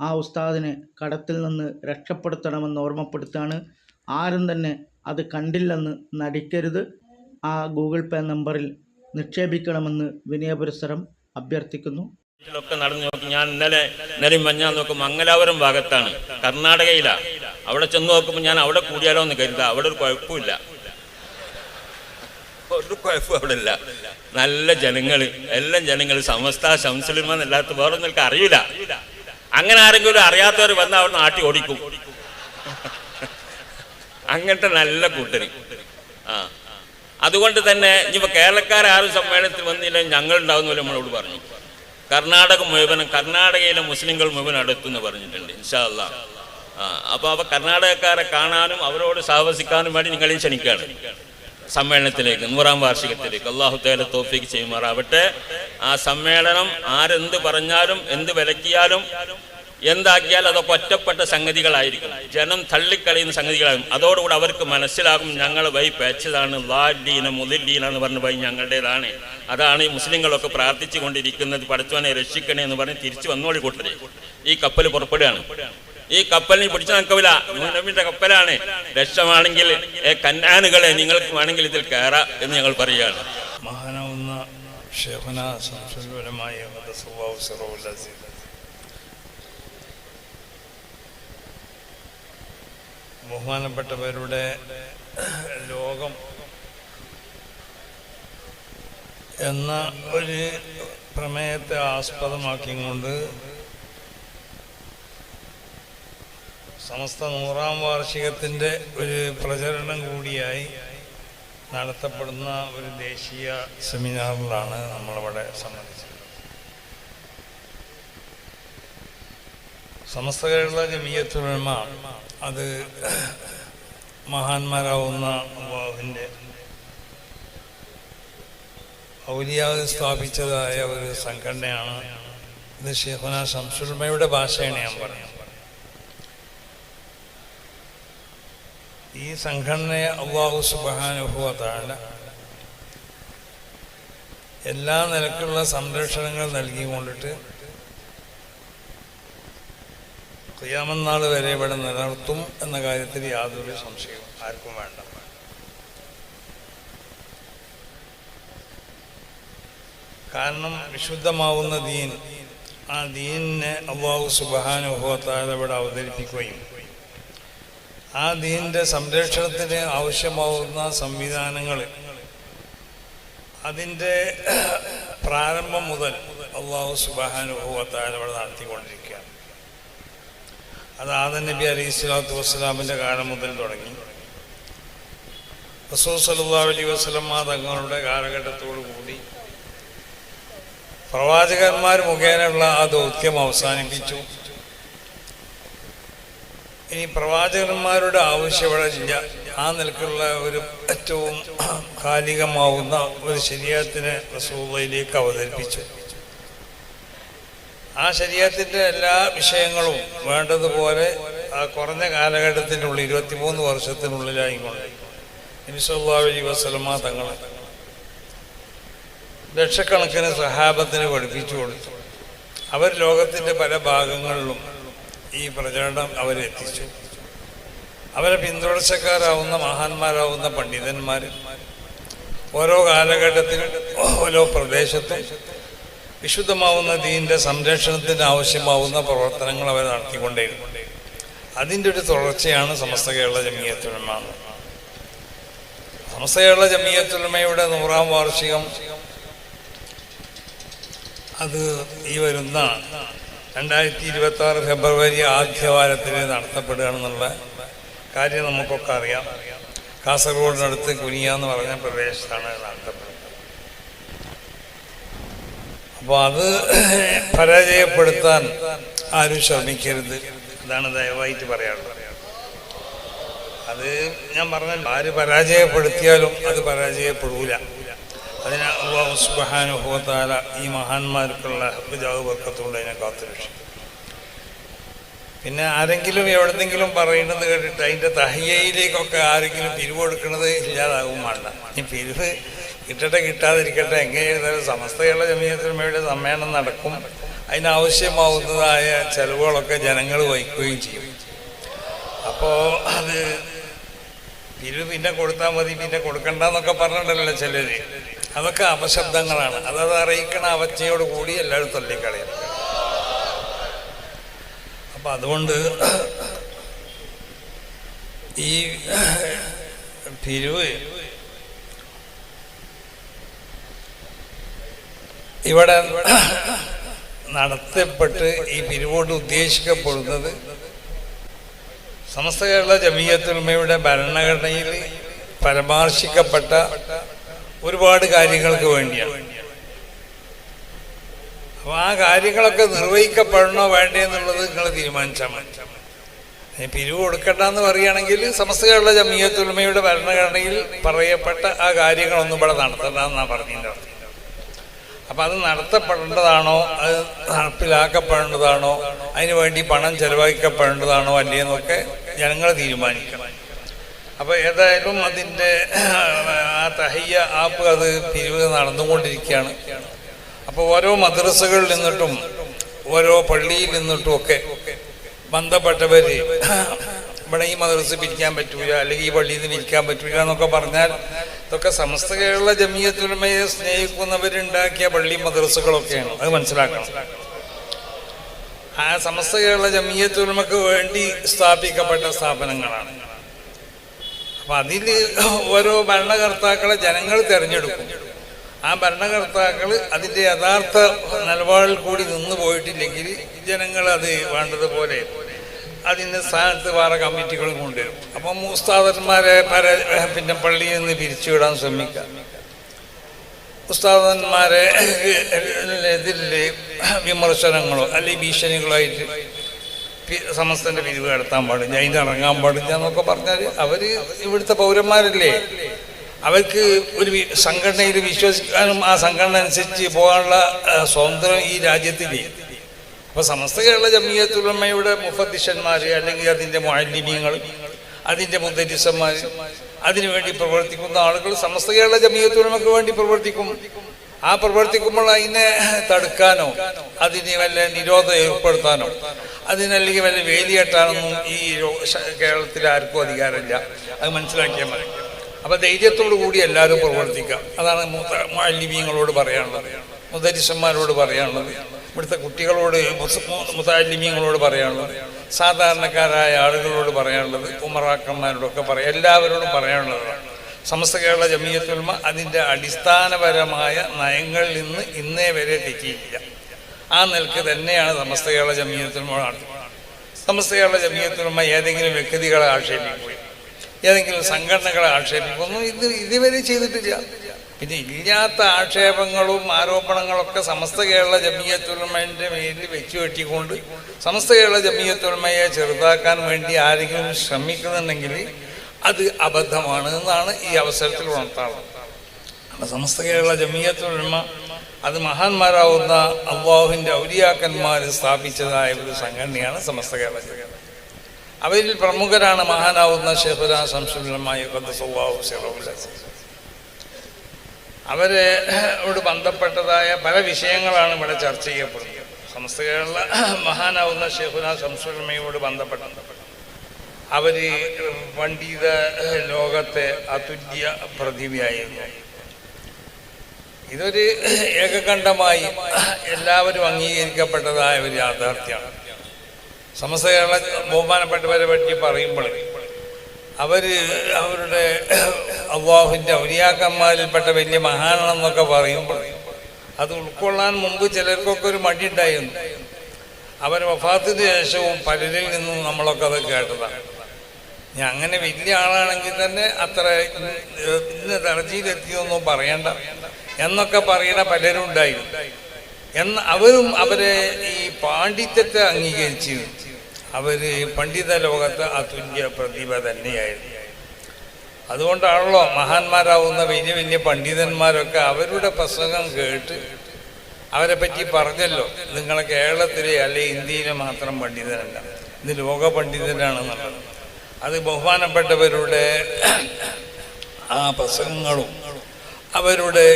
ആ ഉസ്താദിനെ കടത്തിൽ നിന്ന് രക്ഷപ്പെടുത്തണമെന്ന് ഓർമ്മപ്പെടുത്താണ് ആരും തന്നെ അത് കണ്ടില്ലെന്ന് നടിക്കരുത്. ആ ഗൂഗിൾ പേ നമ്പറിൽ നിക്ഷേപിക്കണമെന്ന് വിനയപുരസരം അഭ്യർത്ഥിക്കുന്നു. ഇതിലൊക്കെ നടന്നു നോക്കി. ഞാൻ ഇന്നലെ ഇന്നലെ മഞ്ഞാൽ നോക്കുമ്പോൾ മംഗലാപുരം ഭാഗത്താണ്. കർണാടകയിലാ. അവിടെ ചെന്ന് നോക്കുമ്പോൾ ഞാൻ അവിടെ കൂടിയാലോ എന്ന് കരുതാ. അവിടെ ഒരു കുഴപ്പമില്ല ഒരു കുഴപ്പം അവിടെ ഇല്ല. നല്ല ജനങ്ങൾ എല്ലാം ജനങ്ങൾ സമസ്ത ശംസലിമെന്നല്ലാത്ത വേറെ നിങ്ങൾക്ക് അറിയില്ല അങ്ങനെ ആരെങ്കിലും അറിയാത്തവർ വന്ന് അവിടെ നാട്ടി ഓടിക്കും. അങ്ങനത്തെ നല്ല കൂട്ടര്. ആ. അതുകൊണ്ട് തന്നെ ഇനിയിപ്പോൾ കേരളക്കാരും സമ്മേളനത്തിൽ വന്നില്ല ഞങ്ങൾ ഉണ്ടാവുന്ന നമ്മളോട് പറഞ്ഞു. കർണാടക മുഴുവനും കർണാടകയിലെ മുസ്ലിങ്ങൾ മുഴുവൻ അടുത്തെന്ന് പറഞ്ഞിട്ടുണ്ട് ഇൻഷാ അല്ല ആ അപ്പോൾ അവ കർണാടകക്കാരെ കാണാനും അവരോട് സാഹസിക്കാനും വേണ്ടി നിങ്ങളെ ക്ഷണിക്കുകയാണ് സമ്മേളനത്തിലേക്ക് നൂറാം വാർഷികത്തിലേക്ക്. അള്ളാഹു തേല തോഫിക്ക് ചെയ്യുമാറാവട്ടെ. ആ സമ്മേളനം ആരെന്ത് പറഞ്ഞാലും എന്ത് വിലക്കിയാലും എന്താക്കിയാൽ അതൊക്കെ ഒറ്റപ്പെട്ട സംഗതികളായിരിക്കും. ജനം തള്ളിക്കളയുന്ന സംഗതികളാകും. അതോടുകൂടി അവർക്ക് മനസ്സിലാകും ഞങ്ങൾ വൈ പേച്ചതാണ് ലാഡീന മുതില്ലീന എന്ന് പറഞ്ഞ വൈ ഞങ്ങളുടേതാണ്. അതാണ് ഈ മുസ്ലിങ്ങളൊക്കെ പ്രാർത്ഥിച്ചു കൊണ്ടിരിക്കുന്നത് പഠിച്ചവനെ രക്ഷിക്കണേ എന്ന് പറഞ്ഞ് തിരിച്ചു വന്നോളി കൂട്ടരെ. ഈ കപ്പൽ പുറപ്പെടുകയാണ്. ഈ കപ്പലിന് പിടിച്ചു നിൽക്കില്ല നബിന്റെ കപ്പലാണ്. രക്ഷമാണെങ്കിൽ കന്നാനുകളെ നിങ്ങൾക്ക് വേണമെങ്കിൽ ഇതിൽ കയറാം എന്ന് ഞങ്ങൾ പറയുകയാണ്. മഹാനാവുന്ന ഷെഹന സംശയപരമായ സ്വഭാവ സിറോല്ലസീദ് ബഹുമാനപ്പെട്ടവരുടെ ലോകം എന്ന ഒരു പ്രമേയത്തെ ആസ്പദമാക്കിക്കൊണ്ട് സമസ്ത നൂറാം വാർഷികത്തിന്റെ ഒരു പ്രചരണം കൂടിയായി നടത്തപ്പെടുന്ന ഒരു ദേശീയ സെമിനാറിലാണ് നമ്മളവിടെ സംബന്ധിച്ചത്. സമസ്ത കേരള ജമീയത്തുലമ അത് മഹാന്മാരാവുന്ന അള്ളാഹുവിന്റെ ഔലിയാവ് സ്ഥാപിച്ചതായ ഒരു സംഘടനയാണ്. ഇത് ഷെയ്ഖുന ശംസുൽമയുടെ ഭാഷയാണ് ഞാൻ പറയുന്നത് ഈ സംഘടനയെ അള്ളാഹു സുബഹാനുഭവത്താണ് എല്ലാ നിലക്കുള്ള സംരക്ഷണങ്ങൾ നൽകിക്കൊണ്ടിട്ട് ക്രിയാമന്നാൾ വരെ ഇവിടെ നിലനിർത്തും എന്ന കാര്യത്തിൽ യാതൊരു സംശയവും ആർക്കും വേണ്ട. കാരണം വിശുദ്ധമാവുന്ന ദീൻ ആ ദീനിനെ അള്ളാഹു സുബാനുഭവത്താല ഇവിടെ അവതരിപ്പിക്കുകയും ആ ദീനിന്റെ സംരക്ഷണത്തിന് ആവശ്യമാവുന്ന സംവിധാനങ്ങൾ അതിന്റെ പ്രാരംഭം മുതൽ അള്ളാഹു സുബാനുഭവത്താൽ ഇവിടെ നടത്തിക്കൊണ്ടിരിക്കുകയാണ് അത് ആദൻ നബി അലൈഹി സ്വലാത്തു വസ്സലാമിന്റെ കാലം മുതൽ തുടങ്ങി. റസൂ സല്ലാ അലൈഹി വസ്ലമ തങ്ങളുടെ കാലഘട്ടത്തോടു കൂടി പ്രവാചകന്മാർ മുഖേനയുള്ള ആ ദൗത്യം അവസാനിപ്പിച്ചു. ഇനി പ്രവാചകന്മാരുടെ ആവശ്യം ഇവിടെ ആ നിലക്കുള്ള ഒരു ഏറ്റവും കാലികമാവുന്ന ഒരു ശരീരത്തിനെ റസൂലയിലേക്ക് അവതരിപ്പിച്ചു. ആ ശരീരത്തിന്റെ എല്ലാ വിഷയങ്ങളും വേണ്ടതുപോലെ ആ കുറഞ്ഞ കാലഘട്ടത്തിനുള്ളിൽ ഇരുപത്തിമൂന്ന് വർഷത്തിനുള്ളിലായിക്കൊണ്ട് ഇൻസല്ലാ അലി വസ്ലമ തങ്ങൾ ലക്ഷക്കണക്കിന് സഹാബത്തിന് പഠിപ്പിച്ചു കൊടുത്തു. അവർ ലോകത്തിന്റെ പല ഭാഗങ്ങളിലും ഈ പ്രചരണം അവരെത്തിച്ചു അവരെ പിന്തുടർച്ചക്കാരാവുന്ന മഹാന്മാരാവുന്ന പണ്ഡിതന്മാർ ഓരോ കാലഘട്ടത്തിലും ഓരോ പ്രദേശത്തും വിശുദ്ധമാവുന്ന ദീന്റെ സംരക്ഷണത്തിന് ആവശ്യമാവുന്ന പ്രവർത്തനങ്ങൾ അവർ നടത്തിക്കൊണ്ടേയിരുന്നു. അതിന്റെ ഒരു തുടർച്ചയാണ് സമസ്ത കേരള ജമീയത്തുലമ. സമസ്ത കേരള ജമീയത്തുലമയുടെ നൂറാം വാർഷികം അത് ഈ വരുന്ന രണ്ടായിരത്തി ഇരുപത്തി ആറ് ഫെബ്രുവരി ആദ്യവാരത്തിൽ നടത്തപ്പെടുകയാണെന്നുള്ള കാര്യം നമുക്കൊക്കെ അറിയാം. കാസർഗോഡിനടുത്ത് കുനിയ എന്ന് പറഞ്ഞ പ്രദേശത്താണ് നടത്തപ്പെടുന്നത്. അപ്പോൾ അത് പരാജയപ്പെടുത്താൻ ആരും ശ്രമിക്കരുത്. അതാണ് ദയവായിട്ട് പറയാനുള്ളത്. അത് ഞാൻ പറഞ്ഞല്ലോ ആര് പരാജയപ്പെടുത്തിയാലും അത് പരാജയപ്പെടൂല. അതിന് അള്ളാഹു സുബാനുഭവത്താല ഈ മഹാന്മാർക്കുള്ള ഹബ്ബിജാവ് വർക്കത്തുകൊണ്ട് അതിനെ കാത്തുരക്ഷിക്കും പിന്നെ ആരെങ്കിലും എവിടെന്നെങ്കിലും പറയുന്നത് കേട്ടിട്ട് അതിന്റെ തഹയ്യയിലേക്കൊക്കെ ആരെങ്കിലും പിരിവ് കൊടുക്കുന്നത് ഇല്ലാതാകും വേണ്ട. ഈ പിരിവ് കിട്ടട്ടെ കിട്ടാതിരിക്കട്ടെ. എങ്ങനെയായിരുന്നാലും സമസ്തയുള്ള വേണ്ടി സമ്മേളനം നടക്കും. അതിനാവശ്യമാവുന്നതായ ചെലവുകളൊക്കെ ജനങ്ങൾ വഹിക്കുകയും ചെയ്യും. അപ്പോൾ അത് പിരിവ് പിന്നെ കൊടുത്താൽ മതി പിന്നെ കൊടുക്കണ്ടെന്നൊക്കെ പറഞ്ഞിട്ടുണ്ടല്ലോ ചിലർ അതൊക്കെ അപശബ്ദങ്ങളാണ്. അതത് അറിയിക്കണ അവജ്ഞയോട് കൂടി എല്ലാവരും തള്ളിക്കളയും. അപ്പം അതുകൊണ്ട് ഈ പിരിവ് ഇവിടെ നടത്തപ്പെട്ട് ഈ പിരിവോട് ഉദ്ദേശിക്കപ്പെടുന്നത് സമസ്ത കേരള ജമീയത്തുൽമയുടെ ഭരണഘടനയിൽ പരാമർശിക്കപ്പെട്ട ഒരുപാട് കാര്യങ്ങൾക്ക് വേണ്ടിയാണ്. അപ്പൊ ആ കാര്യങ്ങളൊക്കെ നിർവഹിക്കപ്പെടണോ വേണ്ടേ എന്നുള്ളത് നിങ്ങൾ തീരുമാനിച്ചാൽ മതി. പിരിവ് കൊടുക്കണ്ട എന്ന് പറയുകയാണെങ്കിൽ സമസ്ത കേരള ജമീയത്തുൽമയുടെ ഭരണഘടനയിൽ പറയപ്പെട്ട ആ കാര്യങ്ങളൊന്നും ഇവിടെ നടത്തണ്ട എന്നാണ് അപ്പം അത് നടത്തപ്പെടേണ്ടതാണോ? അത് നടപ്പിലാക്കപ്പെടേണ്ടതാണോ? അതിനു വേണ്ടി പണം ചെലവഴിക്കപ്പെടേണ്ടതാണോ അല്ലേന്നൊക്കെ ജനങ്ങൾ തീരുമാനിക്കണം. അപ്പോൾ ഏതായാലും അതിന്റെ ആ തഹയ്യ ആപ്പ് അത് പിരിവ് നടന്നുകൊണ്ടിരിക്കുകയാണ്. അപ്പോൾ ഓരോ മദ്രസകളിൽ നിന്നിട്ടും ഓരോ പള്ളിയിൽ നിന്നിട്ടും ഒക്കെ ബന്ധപ്പെട്ടവർ ഇവിടെ ഈ മദ്രസ പിരിക്കാൻ പറ്റൂല അല്ലെങ്കിൽ ഈ പള്ളിയിൽ നിന്ന് പിരിക്കാൻ പറ്റൂല എന്നൊക്കെ പറഞ്ഞാൽ ഇതൊക്കെ സമസ്ത കേരള ജമീയത്തുലമയെ സ്നേഹിക്കുന്നവരുണ്ടാക്കിയ പള്ളി മദ്രസകളൊക്കെയാണ്. അത് മനസ്സിലാക്കണം. ആ സമസ്ത കേരള ജമീയത്തുലമക്ക് വേണ്ടി സ്ഥാപിക്കപ്പെട്ട സ്ഥാപനങ്ങളാണ്. അപ്പൊ അതിൽ ഓരോ ഭരണകർത്താക്കളെ ജനങ്ങൾ തിരഞ്ഞെടുക്കും. ആ ഭരണകർത്താക്കൾ അതിന്റെ യഥാർത്ഥ നിലപാടിൽ കൂടി നിന്ന് പോയിട്ടില്ലെങ്കിൽ ജനങ്ങൾ അത് വേണ്ടതുപോലെ അതിന് സ്ഥാനത്ത് വേറെ കമ്മിറ്റികൾ കൊണ്ടുവരും. അപ്പം ഉസ്താദന്മാരെ പര പിന്നെ പള്ളിയിൽ നിന്ന് പിരിച്ചുവിടാൻ ശ്രമിക്കുക ഉസ്താദന്മാരെ എതിരെ വിമർശനങ്ങളോ അല്ലെങ്കിൽ ഭീഷണികളായിട്ട് സമസ്തന്റെ പിരിവ് നടത്താൻ പാടില്ല അതിന് ഇറങ്ങാൻ പാടില്ല എന്നൊക്കെ പറഞ്ഞാൽ അവർ ഇവിടുത്തെ പൗരന്മാരല്ലേ? അവർക്ക് ഒരു സംഘടനയിൽ വിശ്വസിക്കാനും ആ സംഘടന അനുസരിച്ച് പോകാനുള്ള സ്വാതന്ത്ര്യം ഈ രാജ്യത്തില്ലേ അപ്പൊ സമസ്ത കേരള ജമീയത്തുലമ്മയുടെ മുഫദ്ദിഷന്മാർ അല്ലെങ്കിൽ അതിന്റെ മാലിന്യങ്ങൾ അതിന്റെ മുദ്ദരിസന്മാർ അതിനുവേണ്ടി പ്രവർത്തിക്കുന്ന ആളുകൾ സമസ്ത കേരള ജമീയത്തുലമക്ക് വേണ്ടി പ്രവർത്തിക്കും. ആ പ്രവർത്തിക്കുമ്പോൾ അതിനെ തടുക്കാനോ അതിന് വല്ല നിരോധം ഏർപ്പെടുത്താനോ അതിനല്ലെങ്കിൽ വല്ല വേലിയെട്ടാനൊന്നും ഈ കേരളത്തിൽ ആർക്കും അധികാരമില്ല. അത് മനസ്സിലാക്കിയാൽ മതി. അപ്പൊ ധൈര്യത്തോടു കൂടി എല്ലാവരും പ്രവർത്തിക്കാം അതാണ് മാലിന്യങ്ങളോട് പറയാനുള്ളത് മുദരിസന്മാരോട് പറയാനുള്ളത്. ഇവിടുത്തെ കുട്ടികളോട് മുതാലിമ്യങ്ങളോട് പറയാനുള്ളത്. സാധാരണക്കാരായ ആളുകളോട് പറയാനുള്ളത് ഉമറാക്കന്മാരോടൊക്കെ പറയാം എല്ലാവരോടും പറയാനുള്ളതാണ്. സമസ്ത കേരള ജമീയത്തുൽമ അതിന്റെ അടിസ്ഥാനപരമായ നയങ്ങളിൽ നിന്ന് ഇന്നേ വരെ തെറ്റിയില്ല ആ നിലയ്ക്ക് തന്നെയാണ് സമസ്ത കേരള ജമീയത്തുൽമ സമസ്ത കേരള ജമീയത്തുൽമ ഏതെങ്കിലും വ്യക്തികളെ ആക്ഷേപിക്കുകയും ഏതെങ്കിലും സംഘടനകളെ ആക്ഷേപിക്കുന്നു ഇത് ഇതുവരെ ചെയ്തിട്ടില്ല. പിന്നെ ഇല്ലാത്ത ആക്ഷേപങ്ങളും ആരോപണങ്ങളൊക്കെ സമസ്ത കേരള ജമീയത്തൊരുമയുടെ മേലിൽ വെച്ചു കെട്ടിക്കൊണ്ട് സമസ്ത കേരള ജമീയത്തൊരുമയെ ചെറുതാക്കാൻ വേണ്ടി ആരെങ്കിലും ശ്രമിക്കുന്നുണ്ടെങ്കിൽ അത് അബദ്ധമാണ് എന്നാണ് ഈ അവസരത്തിൽ ഉണർത്താറുള്ളത്. സമസ്ത കേരള ജമീയത്തൊരുമ അത് മഹാന്മാരാവുന്ന അള്ളാഹുവിന്റെ ഔലിയാക്കന്മാർ സ്ഥാപിച്ചതായ ഒരു സംഘടനയാണ് സമസ്ത കേരള അവരിൽ പ്രമുഖരാണ് മഹാനാവുന്ന ഷെഹുല സ്വഭാവം അവരെ ോട് ബന്ധപ്പെട്ടതായ പല വിഷയങ്ങളാണ് ഇവിടെ ചർച്ച ചെയ്യപ്പെടുന്നത്. സമസ്ത കേരള മഹാനാവുന്ന ഷെഹുല സംസ്കൃതമയോട് ബന്ധപ്പെട്ട അവർ പണ്ഡിത ലോകത്തെ അതുല്യ പ്രതിഭയായിരുന്നു ഇതൊരു ഏകകണ്ഠമായി എല്ലാവരും അംഗീകരിക്കപ്പെട്ടതായ ഒരു യാഥാർത്ഥ്യമാണ്. സമസ്ത കേരള ബഹുമാനപ്പെട്ടവരെ പറ്റി പറയുമ്പോൾ അവർ അവരുടെ അള്ളാഹുവിന്റെ ഔലിയാക്കന്മാരിൽപ്പെട്ട വലിയ മഹാനാണെന്നൊക്കെ പറയുമ്പോൾ അത് ഉൾക്കൊള്ളാൻ മുമ്പ് ചിലർക്കൊക്കെ ഒരു മടി ഉണ്ടായിരുന്നു. അവർ വഫാത്തിന് ശേഷവും പലരിൽ നിന്നും നമ്മളൊക്കെ അത് കേട്ടതാണ്. ഞാൻ അങ്ങനെ വലിയ ആളാണെങ്കിൽ തന്നെ അത്ര ഇന്ന് ദർജയിലെത്തിയൊന്നും പറയണ്ട എന്നൊക്കെ പറയുന്ന പലരും ഉണ്ടായിരുന്നു. എന്ന അവരും അവരെ ഈ പാണ്ഡിത്യത്തെ അംഗീകരിച്ചിരുന്നു. അവർ പണ്ഡിത ലോകത്ത് അതുല്യ പ്രതിഭ തന്നെയായിരുന്നു. അതുകൊണ്ടാണല്ലോ മഹാന്മാരാവുന്ന വലിയ വലിയ പണ്ഡിതന്മാരൊക്കെ അവരുടെ പ്രസംഗം കേട്ട് അവരെ പറ്റി പറഞ്ഞല്ലോ. നിങ്ങൾ കേരളത്തിലെ അല്ലെ ഇന്ത്യയിലെ മാത്രം പണ്ഡിതനല്ല ഇത് ലോക പണ്ഡിതനാണെന്നുള്ളത് അത് ബഹുമാനപ്പെട്ടവരുടെ ആ പ്രസംഗങ്ങളും അവരുടെ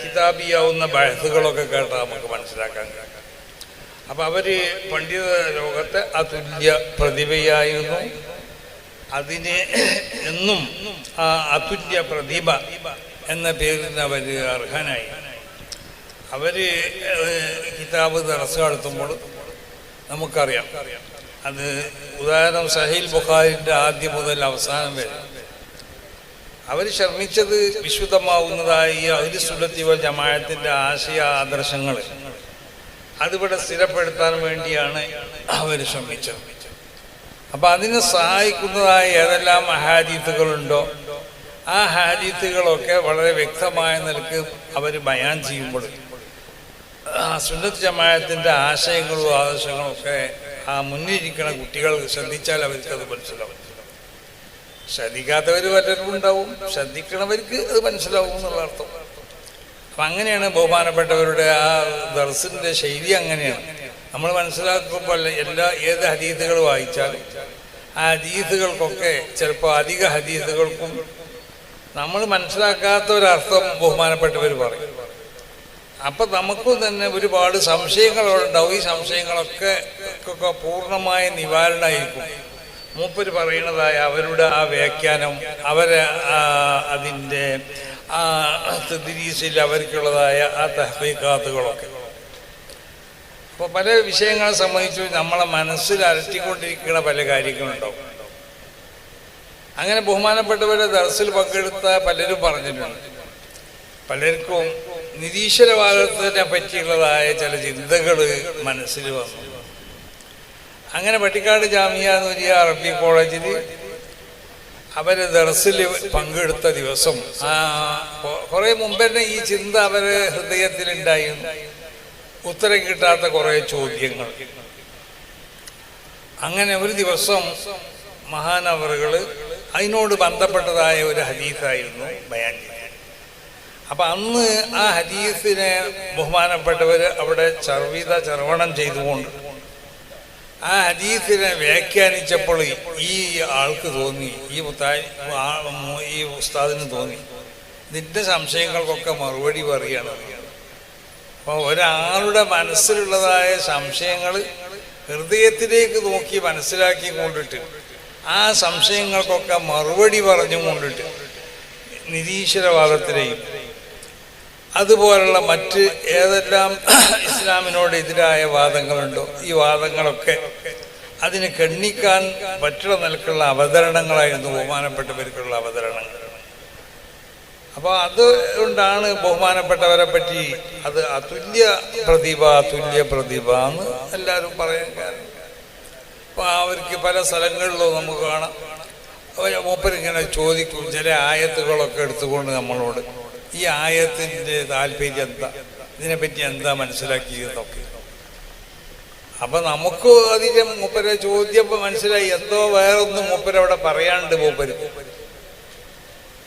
കിതാബിയാവുന്ന ബഴസുകളൊക്കെ കേട്ടാൽ നമുക്ക് മനസ്സിലാക്കാൻ കഴിയും. അപ്പം അവർ പണ്ഡിത ലോകത്തെ അതുല്യ പ്രതിഭയായിരുന്നു. അതിന് എന്നും ആ അതുല്യ പ്രതിഭ എന്ന പേരിന് അവർ അർഹനായി. അവർ കിതാബ് ദർസ് നടത്തുമ്പോൾ നമുക്കറിയാം. അത് ഉദാഹരണം സഹീൽ ബുഖാരിന്റെ ആദ്യം മുതൽ അവസാനം വരെ. അവർ ശ്രമിച്ചത് വിശുദ്ധമാവുന്നതായ ഈ സുലത്തിവ ജമായത്തിന്റെ ആശയ ആദർശങ്ങൾ അതിവിടെ സ്ഥിരപ്പെടുത്താൻ വേണ്ടിയാണ് അവർ ശ്രമിച്ചത് അപ്പം അതിനെ സഹായിക്കുന്നതായ ഏതെല്ലാം ഹാദീത്തുകളുണ്ടോ ആ ഹാദീത്തുകളൊക്കെ വളരെ വ്യക്തമായ നിലയ്ക്ക് അവർ ബയാൻ ചെയ്യുമ്പോൾ സുന്നത്ത് ജമായത്തിന്റെ ആശയങ്ങളും ആദർശങ്ങളും ഒക്കെ ആ മുന്നിരിക്കുന്ന കുട്ടികൾ ശ്രദ്ധിച്ചാൽ അവർക്ക് അത് മനസ്സിലാവും. ശ്രദ്ധിക്കാത്തവർ പലരും ഉണ്ടാവും ശ്രദ്ധിക്കണവർക്ക് അത് മനസ്സിലാവും എന്നുള്ള അർത്ഥം. അപ്പം അങ്ങനെയാണ് ബഹുമാനപ്പെട്ടവരുടെ ആ ദർസിന്റെ ശൈലി അങ്ങനെയാണ്. നമ്മൾ മനസ്സിലാക്കുമ്പോൾ എല്ലാ ഏത് ഹദീസുകൾ വായിച്ചാൽ ആ ഹദീസുകൾക്കൊക്കെ ചിലപ്പോൾ അധിക ഹദീസുകൾക്കും നമ്മൾ മനസ്സിലാക്കാത്ത ഒരർത്ഥം ബഹുമാനപ്പെട്ടവർ പറയും. അപ്പം നമുക്കും തന്നെ ഒരുപാട് സംശയങ്ങളുണ്ടാവും. ഈ സംശയങ്ങളൊക്കെ ഒക്കെ പൂർണമായ നിവാരണമായിരിക്കും. മൂപ്പര് പറയുന്നതായ അവരുടെ ആ വ്യാഖ്യാനം അവരെ അതിന്റെ ആ തദ്രീസിൽ അവർക്കുള്ളതായ ആ തഹീക്കാത്തുകളൊക്കെ അപ്പോൾ പല വിഷയങ്ങളെ സംബന്ധിച്ച് നമ്മളെ മനസ്സിൽ അലട്ടിക്കൊണ്ടിരിക്കുന്ന പല കാര്യങ്ങളുണ്ടാവും. അങ്ങനെ ബഹുമാനപ്പെട്ടവരെ ദർസിൽ പങ്കെടുത്ത പലരും പറഞ്ഞിട്ടുണ്ട്. പലർക്കും നിരീശ്വരവാദത്തിനെ പറ്റിയുള്ളതായ ചില ചിന്തകൾ മനസ്സിൽ വന്നു. അങ്ങനെ പട്ടിക്കാട് ജാമിയ എന്ന് പറഞ്ഞ അറബി കോളേജിൽ അവർ ദർസിൽ പങ്കെടുത്ത ദിവസം ആ കുറേ മുമ്പ് തന്നെ ഈ ചിന്ത അവരെ ഹൃദയത്തിലുണ്ടായിരുന്നു ഉത്തരം കിട്ടാത്ത കുറേ ചോദ്യങ്ങൾ. അങ്ങനെ ഒരു ദിവസം മഹാനവറുകൾ അതിനോട് ബന്ധപ്പെട്ടതായ ഒരു ഹദീസായിരുന്നു ബയാൻ അപ്പൊ അന്ന് ആ ഹദീസിനെ ബഹുമാനപ്പെട്ടവർ അവിടെ ചർവിത ചർവണം ചെയ്തുകൊണ്ട് ആ ഹദീസിനെ വ്യാഖ്യാനിച്ചപ്പോൾ ഈ ആൾക്ക് തോന്നി ഈ മുത്തായി ഈ ഉസ്താദിന് തോന്നി. നിന്റെ സംശയങ്ങൾക്കൊക്കെ മറുപടി പറയുകയാണ് അപ്പോൾ ഒരാളുടെ മനസ്സിലുള്ളതായ സംശയങ്ങൾ ഹൃദയത്തിലേക്ക് നോക്കി മനസ്സിലാക്കി കൊണ്ടിട്ട് ആ സംശയങ്ങൾക്കൊക്കെ മറുപടി പറഞ്ഞു കൊണ്ടിട്ട് നിരീശ്വരവാദത്തിലെയും അതുപോലുള്ള മറ്റ് ഏതെല്ലാം ഇസ്ലാമിനോട് എതിരായ വാദങ്ങളുണ്ടോ ഈ വാദങ്ങളൊക്കെ അതിന് കണ്ണിക്കാൻ പറ്റുന്ന നിലക്കുള്ള അവതരണങ്ങളായിരുന്നു ബഹുമാനപ്പെട്ടവർക്കുള്ള അവതരണങ്ങൾ. അപ്പോൾ അതുകൊണ്ടാണ് ബഹുമാനപ്പെട്ടവരെ പറ്റി അത് അതുല്യ പ്രതിഭ അതുല്യ പ്രതിഭ എന്ന് എല്ലാവരും പറയാൻ കാരണം. അപ്പോൾ അവർക്ക് പല സ്ഥലങ്ങളിലും നമുക്ക് കാണാം. മൂപ്പരിങ്ങനെ ചോദിക്കും ചില ആയത്തുകളൊക്കെ എടുത്തുകൊണ്ട് നമ്മളോട് ഈ ആയത്തിന്റെ താല്പര്യം എന്താ? ഇതിനെപ്പറ്റി എന്താ മനസ്സിലാക്കിയതൊക്കെ? അപ്പൊ നമുക്ക് അതിന്റെ മൂപ്പരെ ചോദ്യം മനസ്സിലായി എന്തോ വേറൊന്നും മൂപ്പരവിടെ പറയാണ്ട് മൂപ്പര്.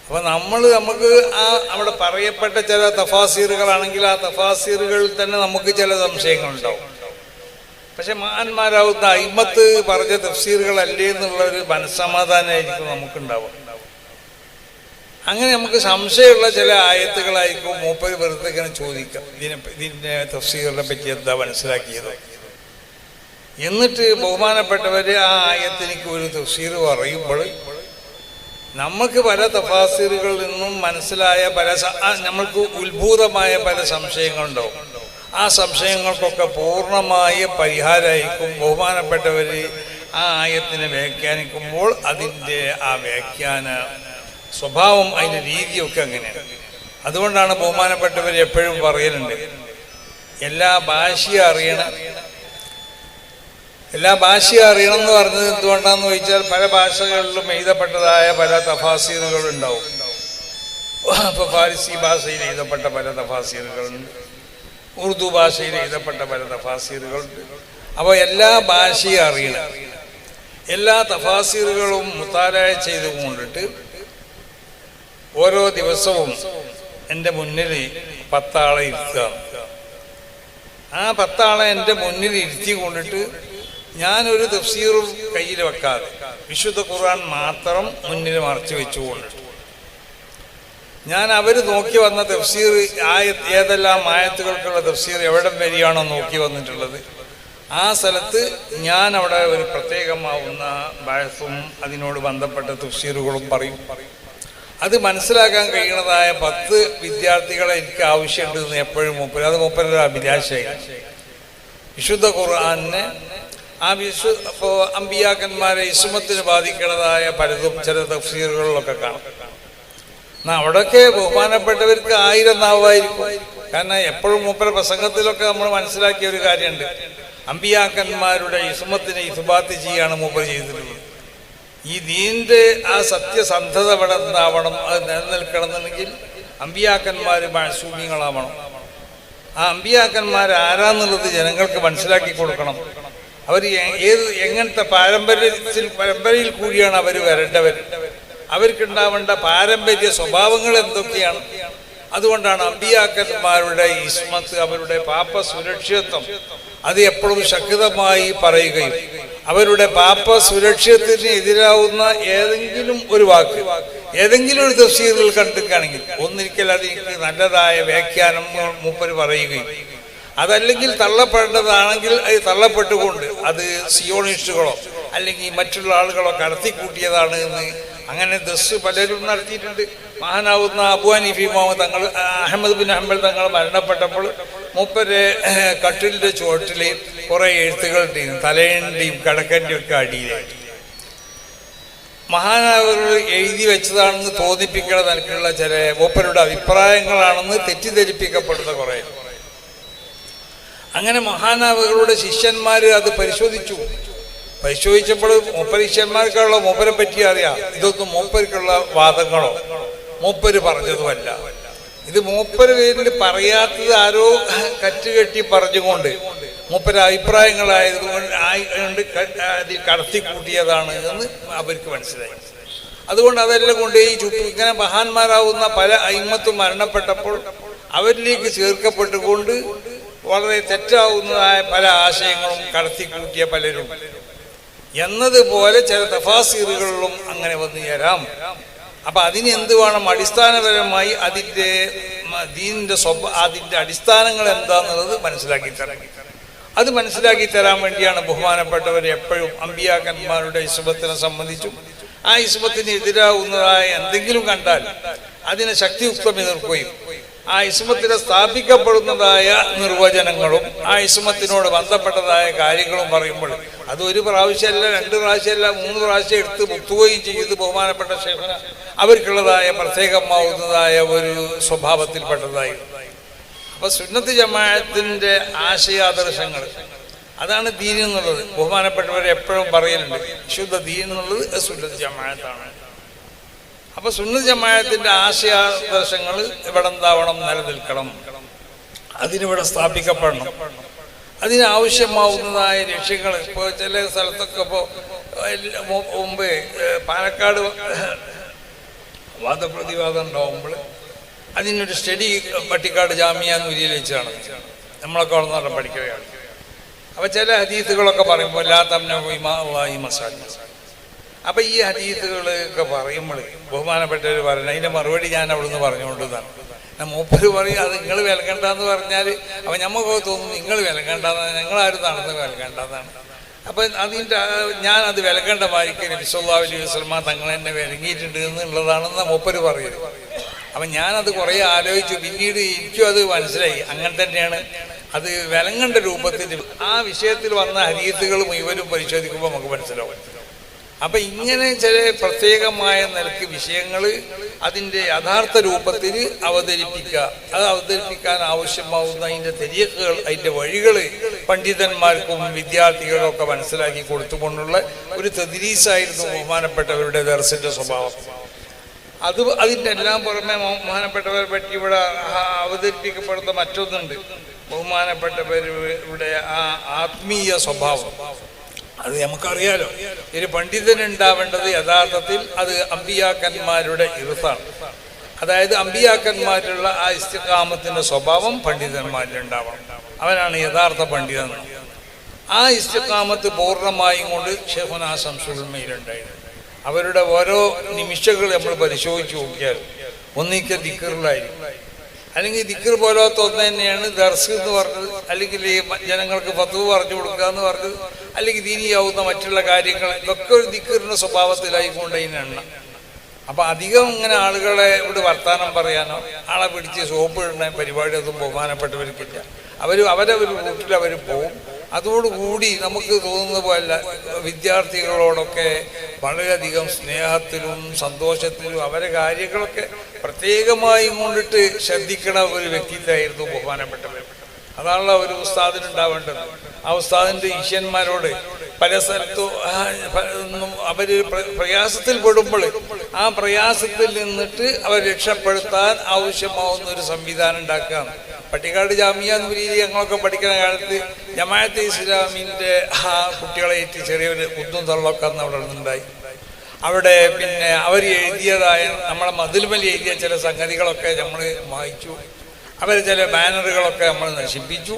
അപ്പൊ നമ്മൾ നമുക്ക് ആ അവിടെ പറയപ്പെട്ട ചില തഫാസീറുകളാണെങ്കിൽ ആ തഫാസീറുകളിൽ തന്നെ നമുക്ക് ചില സംശയങ്ങളുണ്ടാവും. പക്ഷെ മഹാന്മാരാവുന്ന അയിമത്ത് പറഞ്ഞ തഫ്സീറുകളല്ലേ എന്നുള്ള ഒരു മനസ്സമാധാനമായിരിക്കും നമുക്കുണ്ടാവുക. അങ്ങനെ നമുക്ക് സംശയമുള്ള ചില ആയത്തുകളായിരിക്കും മൂപ്പര് വെറുതെ ഇങ്ങനെ ചോദിക്കാം ഇതിനെ ഇതിന്റെ തഫ്സീറിനെ പറ്റി എന്താ മനസ്സിലാക്കിയത്? എന്നിട്ട് ബഹുമാനപ്പെട്ടവര് ആ ആയത്തിനിക്ക് ഒരു തഫ്സീർ പറയുമ്പോൾ നമുക്ക് പല തഫാസീറുകളിൽ നിന്നും മനസ്സിലായ പല നമ്മൾക്ക് ഉത്ഭൂതമായ പല സംശയങ്ങളുണ്ടാവും. ആ സംശയങ്ങൾക്കൊക്കെ പൂർണമായ പരിഹാരമായിരിക്കും. ബഹുമാനപ്പെട്ടവർ ആ ആയത്തിനെ വ്യാഖ്യാനിക്കുമ്പോൾ അതിന്റെ ആ വ്യാഖ്യാന സ്വഭാവം അതിന്റെ രീതിയൊക്കെ അങ്ങനെയാണ്. അതുകൊണ്ടാണ് ബഹുമാനപ്പെട്ടവർ എപ്പോഴും പറയലുണ്ട് എല്ലാ ഭാഷയും അറിയണം എല്ലാ ഭാഷയും അറിയണം എന്ന് പറഞ്ഞത് എന്തുകൊണ്ടാന്ന് ചോദിച്ചാൽ പല ഭാഷകളിലും എഴുതപ്പെട്ടതായ പല തഫാസീറുകൾ ഉണ്ടാവും ഇപ്പൊ ഫാരിസി ഭാഷയിൽ എഴുതപ്പെട്ട പല തഫാസീറുകളുണ്ട്. ഉറുദു ഭാഷയിൽ എഴുതപ്പെട്ട പല തഫാസീറുകളുണ്ട്. അപ്പോൾ എല്ലാ ഭാഷയും അറിയണം. എല്ലാ തഫാസീറുകളും മുത്താലായ ചെയ്ത് കൊണ്ടിട്ട് ഓരോ ദിവസവും എന്റെ മുന്നിൽ പത്താളെ ഇരുത്തുക ആ പത്താളെ എന്റെ മുന്നിൽ ഇരുത്തി കൊണ്ടിട്ട് ഞാനൊരു തഫ്സീറും കയ്യിൽ വെക്കാതെ വിശുദ്ധ ഖുർആൻ മാത്രം മുന്നിൽ മറച്ചു വെച്ചുകൊണ്ട്. ഞാൻ അവർ നോക്കി വന്ന തഫ്സീർ ആയ ഏതെല്ലാം ആയത്തുകൾക്കുള്ള തഫ്സീർ എവിടം വരികയാണോ നോക്കി വന്നിട്ടുള്ളത്. ആ സ്ഥലത്ത് ഞാൻ അവിടെ ഒരു പ്രത്യേകമാവുന്ന ബഴസും അതിനോട് ബന്ധപ്പെട്ട തഫ്സീറുകളും പറയും. അത് മനസ്സിലാക്കാൻ കഴിയുന്നതായ പത്ത് വിദ്യാർത്ഥികളെ എനിക്ക് ആവശ്യമുണ്ട് എന്ന് എപ്പോഴും മൂപ്പര് അത് മൂപ്പരുടെ അഭിലാഷയായി. വിശുദ്ധ ഖുർആാനിനെ ആ വിശു അപ്പോൾ അമ്പിയാക്കന്മാരെ ഇസ്മത്തിന് ബാധിക്കുന്നതായ പലതും ചില തഫ്സീറുകളിലൊക്കെ കാണാം. എന്നാൽ അവിടെയൊക്കെ ബഹുമാനപ്പെട്ടവർക്ക് ആയിരം നാവായിരിക്കും. കാരണം എപ്പോഴും മൂപ്പര പ്രസംഗത്തിലൊക്കെ നമ്മൾ മനസ്സിലാക്കിയ ഒരു കാര്യമുണ്ട്. അമ്പിയാക്കന്മാരുടെ ഇസ്മത്തിനെ ഇസുബാത്ത് ചെയ്യാണ് മൂപ്പർ ചെയ്തിട്ടുള്ളത്. ഈ ദീന്റെ ആ സത്യസന്ധത ഇവിടെ എന്താവണം അത് നിലനിൽക്കണമെന്നുണ്ടെങ്കിൽ അമ്പിയാക്കന്മാർ മാസൂമികളാവണം. ആ അമ്പിയാക്കന്മാർ ആരാന്നുള്ളത് ജനങ്ങൾക്ക് മനസ്സിലാക്കി കൊടുക്കണം. അവർ ഏത് എങ്ങനത്തെ പാരമ്പര്യത്തിൽ പരമ്പരയിൽ കൂടിയാണ് അവർ വരേണ്ടവർ. അവർക്കുണ്ടാവേണ്ട പാരമ്പര്യ സ്വഭാവങ്ങൾ എന്തൊക്കെയാണ്? അതുകൊണ്ടാണ് അമ്പിയാക്കന്മാരുടെ ഇസ്മത്ത് അവരുടെ പാപ്പ സുരക്ഷിതത്വം അത് എപ്പോഴും ശക്തമായി പറയുകയും അവരുടെ പാപ്പ സുരക്ഷിതത്തിന് എതിരാവുന്ന ഏതെങ്കിലും ഒരു വാക്ക് ഏതെങ്കിലും ഒരു തഫ്സീറിൽ കണ്ടിരിക്കുകയാണെങ്കിൽ ഒന്നിരിക്കൽ അത് നല്ലതായ വ്യാഖ്യാനം മൂപ്പര് പറയുകയും അതല്ലെങ്കിൽ തള്ളപ്പെടേണ്ടതാണെങ്കിൽ അത് തള്ളപ്പെട്ടുകൊണ്ട് അത് സിയോണിസ്റ്റുകളോ അല്ലെങ്കിൽ മറ്റുള്ള ആളുകളോ കടത്തിക്കൂട്ടിയതാണ് എന്ന് അങ്ങനെ ദസ് പലരും നടത്തിയിട്ടുണ്ട്. മഹാനാവുന്ന അബുവാനി മുഹമ്മദ് തങ്ങൾ അഹമ്മദ് ബിൻ ഹംബൽ തങ്ങൾ മരണപ്പെട്ടപ്പോൾ മൂപ്പര് കട്ടിലിന്റെ ചുവട്ടിൽ കുറേ എഴുത്തുകളുടെയും തലേന്റെയും കിടക്കന്റെ ഒക്കെ അടിയിലായിട്ട് മഹാനാവകൾ എഴുതി വെച്ചതാണെന്ന് തോന്നിപ്പിക്കുന്ന തരത്തിലുള്ള ചില മൂപ്പരുടെ അഭിപ്രായങ്ങളാണെന്ന് തെറ്റിദ്ധരിപ്പിക്കപ്പെടുന്ന കുറേ. അങ്ങനെ മഹാനാവുകളുടെ ശിഷ്യന്മാർ അത് പരിശോധിച്ചു. പരിശോധിച്ചപ്പോൾ മൂപ്പര് ശിഷ്യന്മാർക്കുള്ള മൂപ്പരെ പറ്റി അറിയാം. ഇതൊന്നും മൂപ്പർക്കുള്ള വാദങ്ങളോ. മൂപ്പര് പറഞ്ഞതുമല്ല. ഇത് മൂപ്പര് പേരിൽ പറയാത്തത് ആരോ കറ്റുകെട്ടി പറഞ്ഞുകൊണ്ട് മൂപ്പര് അഭിപ്രായങ്ങളായതുകൊണ്ട് ആയതുകൊണ്ട് ക- അതിൽ കടത്തിക്കൂട്ടിയതാണ് എന്ന് അവർക്ക് മനസ്സിലായി. അതുകൊണ്ട് അതെല്ലാം കൊണ്ട് ഈ ചുറ്റും ഇങ്ങനെ മഹാന്മാരാവുന്ന പല അയിമത്തും മരണപ്പെട്ടപ്പോൾ അവരിലേക്ക് ചേർക്കപ്പെട്ടുകൊണ്ട് വളരെ തെറ്റാവുന്നതായ പല ആശയങ്ങളും കടത്തി കടത്തിക്കൂട്ടിയ പലരും. എന്നതുപോലെ ചില തഫാസീറുകളിലും അങ്ങനെ വന്നു ചേരാം. അപ്പൊ അതിനെന്ത് വേണം? അടിസ്ഥാനപരമായി അതിന്റെ ദീനിന്റെ സ്വഭ അതിന്റെ അടിസ്ഥാനങ്ങൾ എന്താന്നുള്ളത് മനസ്സിലാക്കി തരാം. അത് മനസ്സിലാക്കി തരാൻ വേണ്ടിയാണ് ബഹുമാനപ്പെട്ടവർ എപ്പോഴും അമ്പിയാക്കന്മാരുടെ ഇസ്ബത്തിനെ സംബന്ധിച്ചും ആ ഇസുബത്തിന് എതിരാവുന്നതായ എന്തെങ്കിലും കണ്ടാൽ അതിനെ ശക്തിയുക്തം എതിർക്കുകയും ആ സ്ഥാപിക്കപ്പെടുന്നതായ നിർവചനങ്ങളും ആ ഇസ്മത്തിനോട് ബന്ധപ്പെട്ടതായ കാര്യങ്ങളും പറയുമ്പോൾ അത് ഒരു പ്രാവശ്യമല്ല രണ്ട് പ്രാവശ്യമല്ല മൂന്ന് പ്രാവശ്യം എടുത്ത് മുത്തുകയും ചെയ്ത് ബഹുമാനപ്പെട്ട ശേഖന അവർക്കുള്ളതായ പ്രത്യേകമാവുന്നതായ ഒരു സ്വഭാവത്തിൽപ്പെട്ടതായി. അപ്പൊ സുന്നത്ത് ജമാഅത്തിന്റെ ആശയാദർശങ്ങൾ അതാണ് ദീൻ ബഹുമാനപ്പെട്ടവരെ എപ്പോഴും പറയലുണ്ട് വിശുദ്ധ ദീൻ എന്നുള്ളത് സുന്നത്ത് ജമാഅത്താണ്. അപ്പൊ സുന്നജമായത്തിന്റെ ആശയാദർശങ്ങൾ ഇവിടെ എന്താവണം നിലനിൽക്കണം. അതിനിവിടെ സ്ഥാപിക്കപ്പെടണം. അതിനാവശ്യമാവുന്നതായ ലക്ഷ്യങ്ങൾ ഇപ്പോൾ ചില സ്ഥലത്തൊക്കെ ഇപ്പോൾ മുമ്പ് പാലക്കാട് വാദപ്രതിവാദം ഉണ്ടാവുമ്പോൾ അതിനൊരു സ്റ്റഡി പട്ടിക്കാട് ജാമ്യ നൂരിയിൽ വെച്ചാണ്. നമ്മളൊക്കെ അവിടെ നിന്ന് പഠിക്കുകയാണ് അപ്പോൾ ചില ഹദീസുകളൊക്കെ പറയുമ്പോൾ എല്ലാ തമ്മിൽ മസാജ് മസാജ് അപ്പൊ ഈ ഹദീസുകളൊക്കെ പറയുമ്പോൾ ബഹുമാനപ്പെട്ടവർ പറയുന്നത് അതിന്റെ മറുപടി ഞാൻ അവിടുന്ന് ഞാൻ മൂപ്പര് പറയും അത് നിങ്ങൾ വിലക്കണ്ടെന്ന് പറഞ്ഞാൽ അപ്പൊ നമുക്ക് തോന്നുന്നു നിങ്ങൾ വിലക്കണ്ടെന്നാണ് ഞങ്ങളാരും നടന്ന് വിലക്കണ്ടെന്നാണ്. അപ്പൊ അതിന്റെ ഞാൻ അത് വിലക്കേണ്ട വായിക്കും വിശ്വല്ലാ അലൈഹി വസ്ലമ തങ്ങൾ എന്നെ വിലങ്ങിയിട്ടുണ്ട് എന്നുള്ളതാണെന്ന് മൂപ്പര് പറയുന്നത് അപ്പൊ ഞാനത് കുറേ ആലോചിച്ചു പിന്നീട് എനിക്കും അത് മനസ്സിലായി. അങ്ങനെ തന്നെയാണ്. അത് വിലങ്ങണ്ട രൂപത്തിൽ ആ വിഷയത്തിൽ വന്ന ഹരീത്തുകൾ ഇവരും പരിശോധിക്കുമ്പോൾ നമുക്ക് മനസ്സിലാവും. അപ്പൊ ഇങ്ങനെ ചില പ്രത്യേകമായ നിലയ്ക്ക് വിഷയങ്ങൾ അതിന്റെ യഥാർത്ഥ രൂപത്തിൽ അവതരിപ്പിക്കുക. അത് അവതരിപ്പിക്കാൻ ആവശ്യമാവുന്ന അതിന്റെ തെരിയക്കുകൾ അതിന്റെ വഴികൾ പണ്ഡിതന്മാർക്കും വിദ്യാർത്ഥികളും ഒക്കെ മനസ്സിലാക്കി കൊടുത്തുകൊണ്ടുള്ള ഒരു തെതിരീസായിരുന്നു ബഹുമാനപ്പെട്ടവരുടെ ദർശന്റെ സ്വഭാവം. അത് അതിന്റെ എല്ലാം പുറമെ ബഹുമാനപ്പെട്ടവരെ പറ്റി ഇവിടെ അവതരിപ്പിക്കപ്പെടുന്ന മറ്റൊന്നുണ്ട്. ബഹുമാനപ്പെട്ടവരുടെ ആ ആത്മീയ സ്വഭാവം. അത് നമുക്കറിയാലോ. ഇനി പണ്ഡിതൻ ഉണ്ടാവേണ്ടത് യഥാർത്ഥത്തിൽ അത് അമ്പിയാക്കന്മാരുടെ ഇരുത്താണ് അതായത് അമ്പിയാക്കന്മാരിലുള്ള ആ ഇഷ്ടകാമത്തിന്റെ സ്വഭാവം പണ്ഡിതന്മാരിൽ ഉണ്ടാവണം അവനാണ് യഥാർത്ഥ പണ്ഡിതൻ. ആ ഇഷ്ടകാമത്ത് പൂർണമായും കൊണ്ട് ഷെഫുന സംസുൽമയിലുണ്ടായിരുന്നു അവരുടെ ഓരോ നിമിഷങ്ങൾ നമ്മൾ പരിശോധിച്ച് നോക്കിയാൽ ഒന്നിക്കൽ ദിക്കറിലായിരിക്കും അല്ലെങ്കിൽ ദിക്കർ പോലാത്ത ഒന്ന് തന്നെയാണ് ദർസ് എന്ന് പറഞ്ഞത്. അല്ലെങ്കിൽ ഈ ജനങ്ങൾക്ക് പത്തു പറഞ്ഞു കൊടുക്കുക എന്ന് പറഞ്ഞത്. അല്ലെങ്കിൽ ദീനിയാവുന്ന മറ്റുള്ള കാര്യങ്ങൾ ഇതൊക്കെ ഒരു ദിക്കറിന്റെ സ്വഭാവത്തിലായി അതിനെണ്ണ അപ്പം അധികം ഇങ്ങനെ ആളുകളെ ഇവിടെ വർത്തമാനം പറയാനോ ആളെ പിടിച്ച് സോപ്പ് ഇടുന്ന പരിപാടി ഒന്നും ബഹുമാനപ്പെട്ടവർക്കില്ല അവർ അവരവർ വീട്ടിൽ അവർ പോവും. അതോടുകൂടി നമുക്ക് തോന്നുന്ന പോലെ വിദ്യാർത്ഥികളോടൊക്കെ വളരെയധികം സ്നേഹത്തിലും സന്തോഷത്തിലും അവരെ കാര്യങ്ങളൊക്കെ പ്രത്യേകമായും കൊണ്ടിട്ട് ശ്രദ്ധിക്കണ ഒരു വ്യക്തിത്വമായിരുന്നു ബഹുമാനപ്പെട്ടവർ അതാണല്ലോ ഒരു ഉസ്താദിന് ഉണ്ടാവേണ്ടത്. ആ ഉസ്താദിന്റെ ഈശ്വന്മാരോട് പല സ്ഥലത്തും അവർ പ്രയാസത്തിൽ പെടുമ്പോൾ ആ പ്രയാസത്തിൽ നിന്നിട്ട് അവർ രക്ഷപ്പെടുത്താൻ ആവശ്യമാവുന്ന ഒരു സംവിധാനം ഉണ്ടാക്കുകയാണ്. പട്ടിക്കാട് ജാമിയ നൂരീതി ഞങ്ങളൊക്കെ പഠിക്കുന്ന കാലത്ത് ജമാഅത്തെ ഇസ്ലാമിന്റെ ആ കുട്ടികളെ ഏറ്റി ചെറിയൊരു കുത്തും തള്ളൊക്കെ അന്ന് അവിടെ ഉണ്ടായി. അവിടെ പിന്നെ അവർ എഴുതിയതായ നമ്മളെ മതിൽമലി എഴുതിയ ചില സംഗതികളൊക്കെ നമ്മൾ വായിച്ചു. അവർ ചില ബാനറുകളൊക്കെ നമ്മൾ നശിപ്പിച്ചു.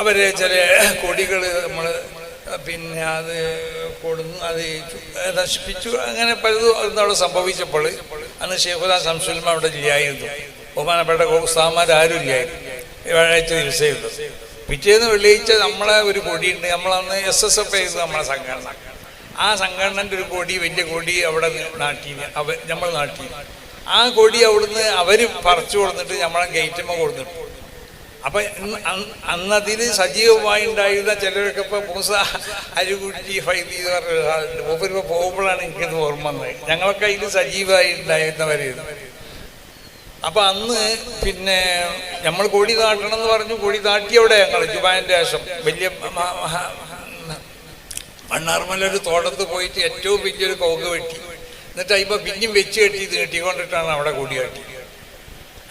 അവർ ചില കൊടികൾ നമ്മൾ പിന്നെ അത് കൊടുന്ന് അത് നശിപ്പിച്ചു. അങ്ങനെ പലതും അവിടെ സംഭവിച്ചപ്പോൾ അന്ന് ഷെയ്ഖുദാ സംസുൽമ അവിടെ ഇല്ലായിരുന്നു ബഹുമാനപ്പെട്ട ഇല്ലായിരുന്നു വ്യാഴാഴ്ച ദിവസമായിരുന്നു പിറ്റേന്ന് വെള്ളിയാഴ്ച നമ്മളെ ഒരു കൊടിയുണ്ട്. നമ്മളന്ന് എസ് എസ് എഫ് ആയിരുന്നു നമ്മളെ സംഘടന. ആ സംഘടനന്റെ ഒരു കൊടി വലിയ കൊടി അവിടെ നാട്ടി അവ നമ്മൾ നാട്ടി ആ കൊടി അവിടുന്ന് അവർ പറിച്ചു കൊടുത്തിട്ട് നമ്മളെ ഗേറ്റമ്മ കൊടുത്തിട്ടു. അപ്പൊ അന്നതിൽ സജീവമായി ഉണ്ടായിരുന്ന ചിലരൊക്കെ ഇപ്പൊ മൂസ അരുകുട്ടി എന്ന് പറഞ്ഞ ഒരാളുണ്ട് ഇപ്പൊ പോകുമ്പോഴാണ് എനിക്കത് ഓർമ്മ വന്നത്. ഞങ്ങളൊക്കെ അതിൽ സജീവമായി ഉണ്ടായിരുന്നവരായിരുന്നു അപ്പൊ അന്ന് പിന്നെ നമ്മൾ കൊടി താട്ടണം എന്ന് പറഞ്ഞു കൊടി താട്ടിയവിടെ ഞങ്ങൾ ജുബാന്റെ ശേഷം. വലിയ മണ്ണാർമല ഒരു തോട്ടത്ത് പോയിട്ട് ഏറ്റവും വലിയൊരു കോക്ക് വെട്ടി. എന്നിട്ട് അതിപ്പോ പിന്നെയും വെച്ച് കെട്ടി ഇത് കെട്ടിക്കൊണ്ടിട്ടാണ് അവിടെ കൊടി കെട്ടി.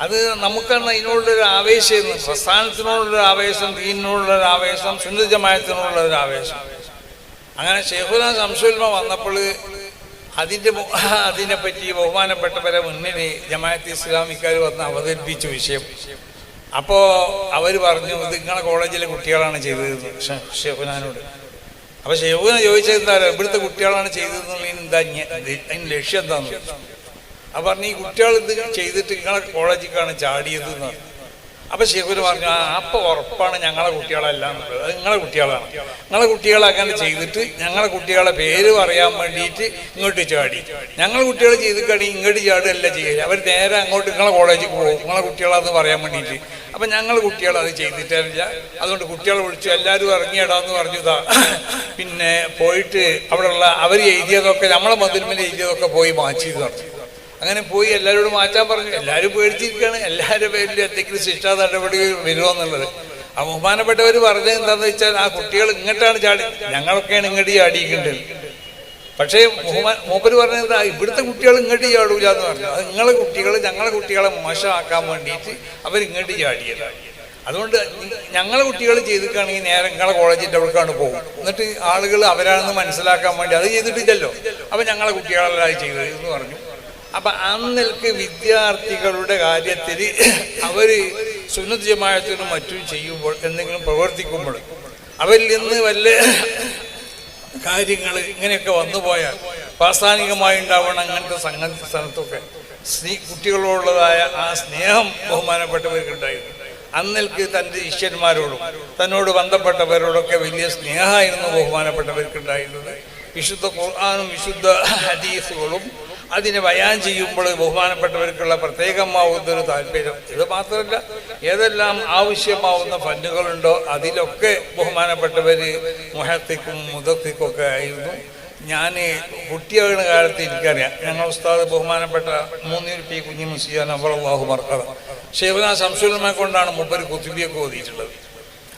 അത് നമുക്കാണ് അതിനോടുള്ളൊരു ആവേശം പ്രസ്ഥാനത്തിനോടുള്ളൊരു ആവേശം ദീനിനോടുള്ളൊരു ആവേശം സുന്ദര ഒരു ആവേശം. അങ്ങനെ ഷെയ്ഖുല സംശയമ വന്നപ്പോൾ അതിന്റെ മു- അതിനെ പറ്റി ബഹുമാനപ്പെട്ടവരെ മുന്നിൽ ജമാഅത്ത് ഇസ്ലാമിക്കാർ വന്ന് അവതരിപ്പിച്ച വിഷയം. അപ്പോൾ അവർ പറഞ്ഞു ഇത് നിങ്ങളെ കോളേജിലെ കുട്ടികളാണ് ചെയ്തത് ഷെഫുനാനോട് അപ്പോൾ ഷെഫുന ചോദിച്ചത് എന്താ ഇവിടുത്തെ കുട്ടികളാണ് ചെയ്തതെന്നുള്ളതിന് എന്താ അതിന് ലക്ഷ്യം എന്താണെന്ന് അപ്പൊ പറഞ്ഞു ഈ കുട്ടികൾ ഇത് ചെയ്തിട്ട് നിങ്ങളെ കോളേജിലേക്കാണ് ചാടിയത് അപ്പൊ ശേഖര് പറഞ്ഞു അപ്പൊ ഉറപ്പാണ് ഞങ്ങളെ കുട്ടികളെല്ലാം അത് നിങ്ങളെ കുട്ടികളാണ്. നിങ്ങളെ കുട്ടികളെ അങ്ങനെ ചെയ്തിട്ട് ഞങ്ങളെ കുട്ടികളെ പേര് പറയാൻ വേണ്ടിയിട്ട് ഇങ്ങോട്ട് ചാടി. ഞങ്ങളെ കുട്ടികൾ ചെയ്തിട്ടാണെങ്കിൽ ഇങ്ങോട്ട് ചാടുകയല്ല ചെയ്യുക. അവർ നേരെ അങ്ങോട്ട് നിങ്ങളെ കോളേജിൽ പോകും. നിങ്ങളെ കുട്ടികളാന്ന് പറയാൻ വേണ്ടിയിട്ട്. അപ്പൊ ഞങ്ങൾ കുട്ടികൾ അത് ചെയ്തിട്ടില്ല അതുകൊണ്ട് കുട്ടികളെ വിളിച്ചു എല്ലാവരും ഇറങ്ങിയിടാന്ന് പറഞ്ഞു ഇതാ പിന്നെ പോയിട്ട് അവിടെയുള്ള അവർ എഴുതിയതൊക്കെ നമ്മളെ മധുരമിൽ എഴുതിയതൊക്കെ പോയി മാറ്റി നടത്തി അങ്ങനെ പോയി എല്ലാവരോടും മാറ്റാൻ പറഞ്ഞു. എല്ലാവരും പേടിച്ചിരിക്കുകയാണ്. എല്ലാവരുടെ പേരിലും എന്തെങ്കിലും ശിക്ഷാ നടപടി വരുമോ എന്നുള്ളത് ആ ബഹുമാനപ്പെട്ടവർ പറഞ്ഞത് എന്താണെന്ന് വെച്ചാൽ ആ കുട്ടികൾ ഇങ്ങോട്ടാണ് ചാടി. ഞങ്ങളൊക്കെയാണ് ഇങ്ങോട്ട് ചാടിയിട്ടുണ്ട് പക്ഷേ മൂപ്പര് പറഞ്ഞത് ഇവിടുത്തെ കുട്ടികൾ ഇങ്ങോട്ട് ചാടൂല എന്ന് പറഞ്ഞു. അത് നിങ്ങളെ കുട്ടികൾ ഞങ്ങളെ കുട്ടികളെ മോശമാക്കാൻ വേണ്ടിയിട്ട് അവർ ഇങ്ങോട്ട് ചാടിയതാണ് അതുകൊണ്ട് ഞങ്ങളെ കുട്ടികൾ ചെയ്തിട്ടാണെങ്കിൽ നേരെ നിങ്ങളെ കോളേജിന്റെ അവർക്കാണ് പോകും. എന്നിട്ട് ആളുകൾ അവരാണെന്ന് മനസ്സിലാക്കാൻ വേണ്ടി അത് ചെയ്തിട്ടില്ലല്ലോ. അപ്പം ഞങ്ങളെ കുട്ടികളെല്ലാം ചെയ്തത് എന്ന് പറഞ്ഞു. അപ്പൊ അന്നൽക്ക് വിദ്യാർത്ഥികളുടെ കാര്യത്തിൽ അവർ സുന്നത്ത് മറ്റും ചെയ്യുമ്പോൾ എന്തെങ്കിലും പ്രവർത്തിക്കുമ്പോൾ അവരിൽ നിന്ന് വല്ല കാര്യങ്ങൾ ഇങ്ങനെയൊക്കെ വന്നു പോയാൽ പ്രാസ്ഥാനികമായി ഉണ്ടാവണം അങ്ങനത്തെ സംഗതി സ്ഥലത്തൊക്കെ സ്നേ കുട്ടികളോടുള്ളതായ ആ സ്നേഹം ബഹുമാനപ്പെട്ടവർക്കുണ്ടായിരുന്നു അന്നൽക്ക് തന്റെ ഈശ്വരന്മാരോടും തന്നോട് ബന്ധപ്പെട്ടവരോടൊക്കെ വലിയ സ്നേഹമായിരുന്നു ബഹുമാനപ്പെട്ടവർക്കുണ്ടായിരുന്നത് വിശുദ്ധ ഖുർആാനും വിശുദ്ധ ഹദീസുകളും അതിനെ വയാൻ ചെയ്യുമ്പോൾ ബഹുമാനപ്പെട്ടവർക്കുള്ള പ്രത്യേകമാവുന്ന ഒരു താല്പര്യം. ഇത് മാത്രമല്ല ഏതെല്ലാം ആവശ്യമാവുന്ന ഫണ്ടുകളുണ്ടോ അതിലൊക്കെ ബഹുമാനപ്പെട്ടവർ മുഹത്തിക്കും മുതത്തിക്കും ഒക്കെ ആയിരുന്നു. ഞാൻ കുട്ടിയാകുന്ന കാലത്ത് എനിക്കറിയാം ഞങ്ങൾ ഉസ്താദ് ബഹുമാനപ്പെട്ട മൂന്നൂർ പി കുഞ്ഞു മുസിയാൻ അള്ളാഹു മർക്കത ഷെയ്ഖുദാൻ ശംസുലമെ കൊണ്ടാണ് മുപ്പര് കുത്തുബിയൊക്കെ ഓതിയിട്ടുള്ളത്.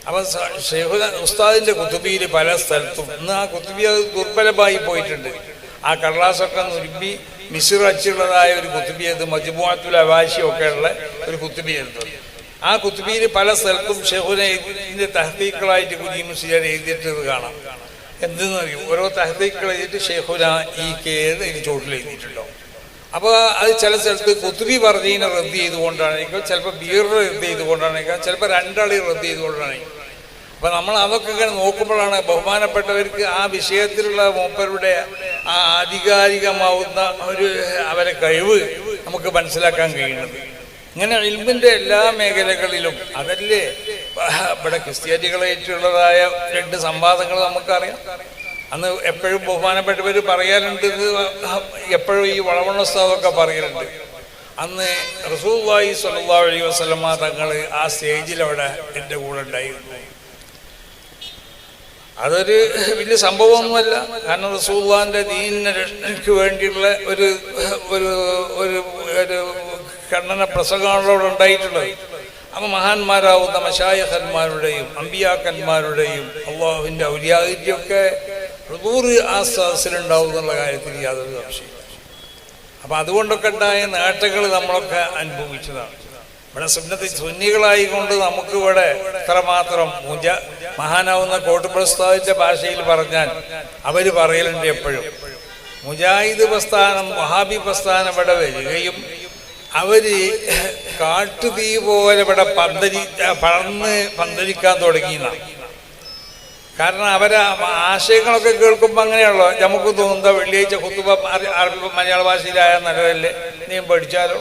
അപ്പം ഷെയ്ഖുന ഉസ്താദിന്റെ കുത്തുബിയിൽ പല സ്ഥലത്തും ഇന്ന് ആ കുത്തുബി ദുർബലമായി പോയിട്ടുണ്ട്. ആ കടലാസൊക്കെ നുരുമ്പി മിസിർ അച്ചുള്ളതായ ഒരു കുത്തുബിയത് മജുബുഅത്തുൽ അവാശിയൊക്കെ ഉള്ള ഒരു കുത്തുബിയായിരുന്നു ആ കുത്തുബിയിൽ പല സ്ഥലത്തും ഷെഹുനെ തഹദീക്കളായിട്ട് കുഞ്ഞി മുസ്ലിയാർ എഴുതിയിട്ടത് കാണാം. എന്തെന്ന് അറിയും? ഓരോ തഹദീക്കൾ എഴുതിയിട്ട് ഷെഹുന ഈ കേത് ഇനി ചോട്ടിൽ എഴുതിയിട്ടുണ്ടോ? അപ്പോൾ അത് ചില സ്ഥലത്ത് കുത്തുബി പറഞ്ഞതിനെ റദ്ദ് ചെയ്തുകൊണ്ടാണെങ്കിൽ ചിലപ്പോൾ ബീറിനെ റദ്ദ് ചെയ്തുകൊണ്ടാണെങ്കിൽ ചിലപ്പോൾ രണ്ടാളി റദ്ദ് ചെയ്തുകൊണ്ടാണെങ്കിൽ അപ്പൊ നമ്മൾ അതൊക്കെ ഇങ്ങനെ നോക്കുമ്പോഴാണ് ബഹുമാനപ്പെട്ടവർക്ക് ആ വിഷയത്തിലുള്ള മൂപ്പരുടെ ആ ആധികാരികമാവുന്ന ഒരു അവരെ കഴിവ് നമുക്ക് മനസ്സിലാക്കാൻ കഴിയുന്നത്. ഇങ്ങനെ ഇൽമിന്റെ എല്ലാ മേഖലകളിലും അതല്ലേ? ഇവിടെ ക്രിസ്ത്യാനികളായിട്ടുള്ളതായ രണ്ട് സംവാദങ്ങൾ നമുക്കറിയാം. അന്ന് എപ്പോഴും ബഹുമാനപ്പെട്ടവർ പറയാറുണ്ട് എപ്പോഴും ഈ വളവണ്ണോത്സവമൊക്കെ പറയലുണ്ട് അന്ന് റസൂബായി സല്ലാ അലൈഹി വസ്ലമ തങ്ങൾ ആ സ്റ്റേജിൽ അവിടെ എന്റെ കൂടെ ഉണ്ടായിരുന്നു. അതൊരു വലിയ സംഭവമൊന്നുമല്ല. കാരണം റസൂള്ളാന്റെ ദീനിനെ രക്ഷയ്ക്ക് വേണ്ടിയുള്ള ഒരു ഒരു ഒരു ഒരു ഖണ്ഡന പ്രസംഗങ്ങളോട് ഉണ്ടായിട്ടുള്ളത്. അപ്പം മഹാന്മാരാവുന്ന മശായഹന്മാരുടെയും അമ്പിയാക്കന്മാരുടെയും അള്ളാഹുവിന്റെ ഔര്യാദിത്യമൊക്കെ ഹൃദൂറ് ആ സദസ്സിലുണ്ടാവും എന്നുള്ള കാര്യത്തിൽ യാതൊരു സംശയമില്ല അപ്പം അതുകൊണ്ടൊക്കെ ഉണ്ടായ നേട്ടങ്ങൾ നമ്മളൊക്കെ അനുഭവിച്ചതാണ്. ഇവിടെ സുന്നത്തി സുന്നികളായിക്കൊണ്ട് നമുക്ക് ഇവിടെ ഇത്രമാത്രം മുജ മഹാനാവുന്ന കോട്ട് പ്രസ്താവിന്റെ ഭാഷയിൽ പറഞ്ഞാൽ അവർ പറയലുണ്ട് എപ്പോഴും. മുജാഹിദ് പ്രസ്ഥാനം വഹാബി പ്രസ്ഥാനം ഇവിടെ വരികയും അവർ കാട്ടുതീ പോലെ ഇവിടെ പന്തരി പടർന്ന് പന്തരിക്കാൻ തുടങ്ങിയെന്നാണ് കാരണം അവരെ ആശയങ്ങളൊക്കെ കേൾക്കുമ്പോൾ അങ്ങനെയാണല്ലോ. നമുക്ക് തോന്നുന്നത് വെള്ളിയാഴ്ച കുത്തുബ മലയാള ഭാഷയിലായ നല്ലതല്ലേ? നീ പഠിച്ചാലോ?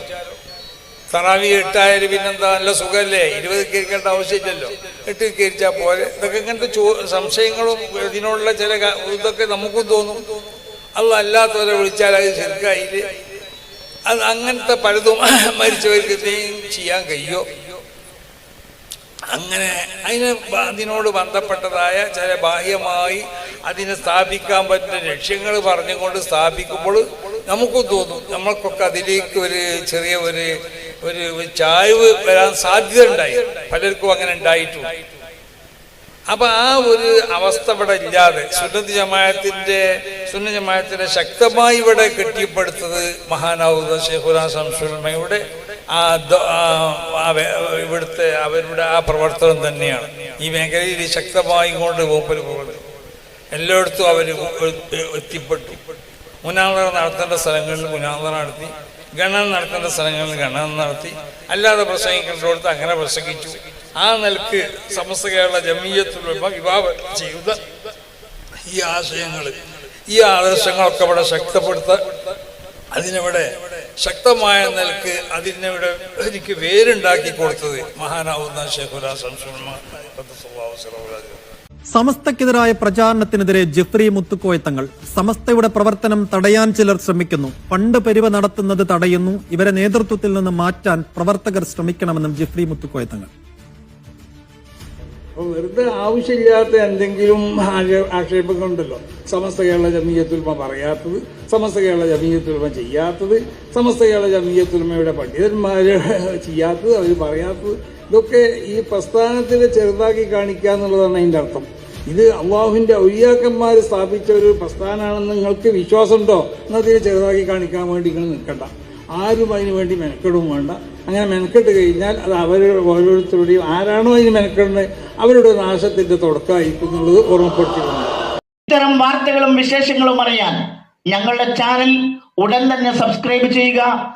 തറാവി എട്ടായാലും പിന്നെന്താ നല്ല സുഖമല്ലേ ഇരുപത് കയറിക്കേണ്ട ആവശ്യമില്ലല്ലോ. എട്ട് കയറിച്ചാൽ പോലെ ഇതൊക്കെ ഇങ്ങനത്തെ ചോ സംശയങ്ങളും ഇതിനോടുള്ള ചില ഇതൊക്കെ നമുക്കും തോന്നും. അത് അല്ലാത്തവരെ വിളിച്ചാൽ അത് ശരിക്കായില്ലേ അത് അങ്ങനത്തെ പലതും മരിച്ചവർക്ക് എന്തെങ്കിലും ചെയ്യാൻ കഴിയോ? അങ്ങനെ അതിന് അതിനോട് ബന്ധപ്പെട്ടതായ ചില ബാഹ്യമായി അതിനെ സ്ഥാപിക്കാൻ പറ്റുന്ന ലക്ഷ്യങ്ങൾ പറഞ്ഞുകൊണ്ട് സ്ഥാപിക്കുമ്പോൾ നമുക്കും തോന്നും. നമ്മൾക്കൊക്കെ അതിലേക്ക് ഒരു ചെറിയ ഒരു ഒരു ചായ്വ് വരാൻ സാധ്യത ഉണ്ടായി പലർക്കും അങ്ങനെ ഉണ്ടായിട്ടുണ്ട് അപ്പൊ ആ ഒരു അവസ്ഥ ഇവിടെ ഇല്ലാതെ സുന്നത്ത് ജമായത്തിന്റെ സുന്ന ജമായത്തിനെ ശക്തമായി ഇവിടെ കെട്ടിപ്പടുത്തത് മഹാനാവുന്ന ഷെഹുല സംസുലമയുടെ ആ ഇവിടുത്തെ അവരുടെ ആ പ്രവർത്തനം തന്നെയാണ്. ഈ മേഖലയിൽ ശക്തമായി കൊണ്ട് മൂപ്പര് പോകുന്നത്. എല്ലായിടത്തും അവർ എത്തിപ്പെട്ടു. മുനാന്തറ നടത്തേണ്ട സ്ഥലങ്ങളിൽ മുനാന്തറ നടത്തി. ഗണനം നടത്തേണ്ട സ്ഥലങ്ങളിൽ ഗണനം നടത്തി അല്ലാതെ പ്രസംഗിക്കേണ്ടടുത്ത് അങ്ങനെ പ്രസംഗിച്ചു. ആ നിലയ്ക്ക് സമസ്ത കേരള ജമീയത്തിലുള്ള വിവാഹം ചെയ്ത ഈ ആശയങ്ങൾ ഈ ആദർശങ്ങളൊക്കെ ഇവിടെ ശക്തപ്പെടുത്ത അതിനിവിടെ ശക്തമായ നിലയ്ക്ക് അതിനിവിടെ എനിക്ക് വേരുണ്ടാക്കി കൊടുത്തത് മഹാനാവുന്ന ഷെഖുല സംസുൽമ സമസ്തക്കെതിരായ പ്രചാരണത്തിനെതിരെ ജെഫ്രി മുത്തുക്കോയ തങ്ങൾ. സമസ്തയുടെ പ്രവർത്തനം തടയാൻ ചിലർ ശ്രമിക്കുന്നു. ഫണ്ട് പെരുവ നടത്തുന്നത് തടയുന്നു. ഇവരെ നേതൃത്വത്തിൽ നിന്ന് മാറ്റാൻ പ്രവർത്തകർ ശ്രമിക്കണമെന്നും ജെഫ്രി മുത്തുക്കോയ തങ്ങൾ. വെറുതെ ആവശ്യമില്ലാത്ത എന്തെങ്കിലും ആക്ഷേ- ആക്ഷേപങ്ങളുണ്ടല്ലോ. സമസ്ത കേരള ജമീയത്തുൽമ പറയാത്തത് സമസ്ത കേരള ജമീയത്തുൽമ ചെയ്യാത്തത് സമസ്ത കേരള ജമീയത്തുൽമയുടെ പണ്ഡിതന്മാർ ചെയ്യാത്തത് അവർ പറയാത്തത് ഇതൊക്കെ ഈ പ്രസ്ഥാനത്തിന് ചെറുതാക്കി കാണിക്കുക എന്നുള്ളതാണ് അതിന്റെ അർത്ഥം. ഇത് അള്ളാഹുവിന്റെ ഔലിയാക്കന്മാർ സ്ഥാപിച്ച ഒരു പ്രസ്ഥാനമാണെന്ന് നിങ്ങൾക്ക് വിശ്വാസമുണ്ടോ? എന്നതിനെ ചെറുതാക്കി കാണിക്കാൻ വേണ്ടി നിങ്ങൾ നിൽക്കണ്ട. ആരും അതിന് വേണ്ടി മെനക്കെടും വേണ്ട. അങ്ങനെ മെനക്കെട്ട് കഴിഞ്ഞാൽ അത് അവരുടെ ഓരോരുത്തരുടെയും ആരാണോ അതിന് മെനക്കെടുന്നത് അവരുടെ നാശത്തിന്റെ തുടക്കമായിരിക്കും എന്നുള്ളത് ഓർമ്മപ്പെടുത്തിയിട്ടുണ്ട്. ഇത്തരം വാർത്തകളും വിശേഷങ്ങളും അറിയാൻ ഞങ്ങളുടെ ചാനൽ ഉടൻ തന്നെ സബ്സ്ക്രൈബ് ചെയ്യുക.